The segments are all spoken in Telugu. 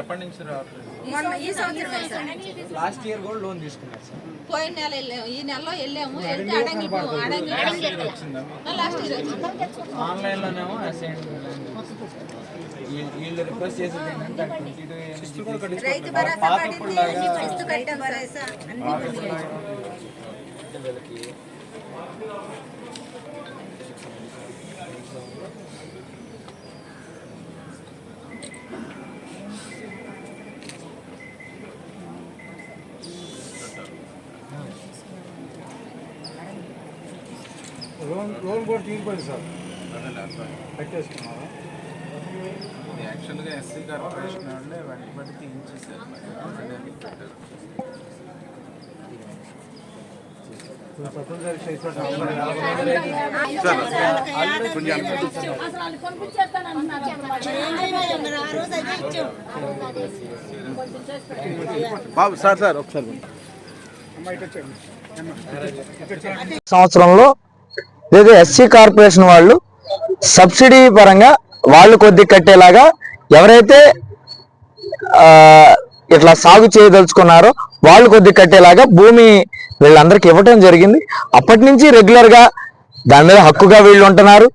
ఎప్పటి నుంచి రావట్లేదు? మొన్న ఈ సంవత్సరం వేశారు. లాస్ట్ ఇయర్ కూడా లోన్ తీసుకున్నారు సార్. పోయిన నెల వెళ్ళాము. ఈ నెలలో వెళ్ళాము. వెళ్తే అడంగి అడంగి లాస్ట్ ఇయర్ వచ్చింది ఆన్లైన్ లోనేమో అసైన్ వీళ్ళు రిక్వెస్ట్ చేసేది ఏంటంటే ట్వంటీ లోన్ లోన్ కూడా తీరిపోయింది సార్. కట్టేసుకున్నారా? ఇది యాక్చువల్గా ఎస్సీ కార్పొరేషన్ వాళ్ళే వాటి బట్టి తీయించేసారు బాబు సార్ సార్ ఒకసారి. సంవత్సరంలో లేదా ఎస్సీ కార్పొరేషన్ వాళ్ళు సబ్సిడీ పరంగా వాళ్ళు కొద్ది కట్టేలాగా ఎవరైతే ఇట్లా సాగు చేయదలుచుకున్నారో వాళ్ళు కొద్ది కట్టేలాగా భూమి వీళ్ళందరికీ ఇవ్వటం జరిగింది. అప్పటి నుంచి రెగ్యులర్గా దాని మీద హక్కుగా వీళ్ళు ఉంటున్నారు.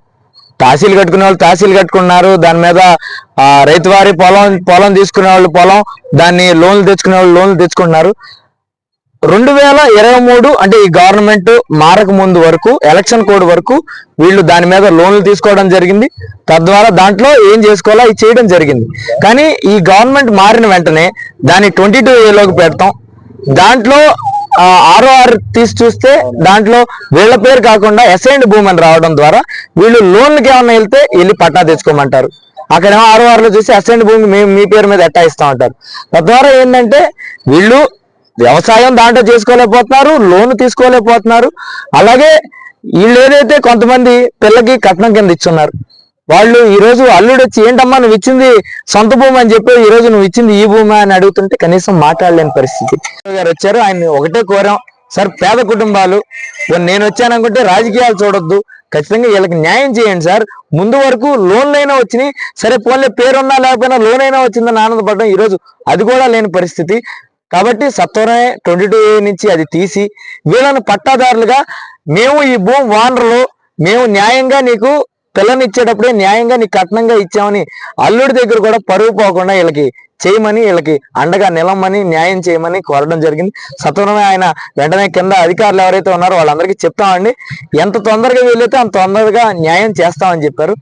తహసీలు కట్టుకునే వాళ్ళు తహసీలు కట్టుకున్నారు. దాని మీద రైతువారి పొలం పొలం తీసుకునే వాళ్ళు పొలం దాన్ని లోన్లు తెచ్చుకునే వాళ్ళు లోన్లు తెచ్చుకుంటున్నారు. రెండు వేల ఇరవై మూడు అంటే ఈ గవర్నమెంట్ మారక ముందు వరకు ఎలక్షన్ కోడ్ వరకు వీళ్ళు దాని మీద లోన్లు తీసుకోవడం జరిగింది. తద్వారా దాంట్లో ఏం చేసుకోవాలో ఇది చేయడం జరిగింది. కానీ ఈ గవర్నమెంట్ మారిన వెంటనే దాన్ని ట్వంటీ టూ ఏలోకి పెడతాం. దాంట్లో ఆర్ఓఆర్ తీసి చూస్తే దాంట్లో వీళ్ళ పేరు కాకుండా అసైన్డ్ భూమి అని రావడం ద్వారా వీళ్ళు లోన్లకి ఏమన్నా వెళ్తే వెళ్ళి పట్టా తెచ్చుకోమంటారు. అక్కడేమో ఆర్ఓఆర్లో చూసి అసైన్డ్ భూమి మేము మీ పేరు మీద ఎట్టా ఇస్తా ఉంటారు తద్వారా ఏంటంటే వీళ్ళు వ్యవసాయం దాంట్లో చేసుకోలేకపోతున్నారు లోన్ తీసుకోలేకపోతున్నారు. అలాగే వీళ్ళు ఏదైతే కొంతమంది పిల్లకి కట్నం కింద ఇచ్చున్నారు వాళ్ళు ఈ రోజు అల్లుడు వచ్చి ఏంటమ్మా నువ్వు ఇచ్చింది సొంత భూమి అని చెప్పి ఈ రోజు నువ్వు ఇచ్చింది ఈ భూమి అని అడుగుతుంటే కనీసం మాట్లాడలేని పరిస్థితి. గారు వచ్చారు ఆయన ఒకటే కోరాం సార్ పేద కుటుంబాలు నేను నేను వచ్చాననుకుంటే రాజకీయాలు చూడొద్దు. ఖచ్చితంగా వీళ్ళకి న్యాయం చేయండి సార్. ముందు వరకు లోన్లు అయినా వచ్చినాయి. సరే పోన్లే పేరున్నా లేకపోయినా లోన్ అయినా వచ్చిందని ఆనందపడడం ఈరోజు అది కూడా లేని పరిస్థితి. కాబట్టి సత్వరమే ట్వంటీ టూ నుంచి అది తీసి వీళ్ళను పట్టాదారులుగా మేము ఈ భూమి ఓనర్లు మేము న్యాయంగా నీకు పిల్లని ఇచ్చేటప్పుడే న్యాయంగా నీకు కట్నంగా ఇచ్చామని అల్లుడి దగ్గర కూడా పరువు పోకుండా వీళ్ళకి చేయమని వీళ్ళకి అండగా నిలమ్మని న్యాయం చేయమని కోరడం జరిగింది. సత్వరమే ఆయన వెంటనే కింద అధికారులు ఎవరైతే ఉన్నారో వాళ్ళందరికీ చెప్తామండి. ఎంత తొందరగా వీలైతే అంత తొందరగా న్యాయం చేస్తామని చెప్పారు.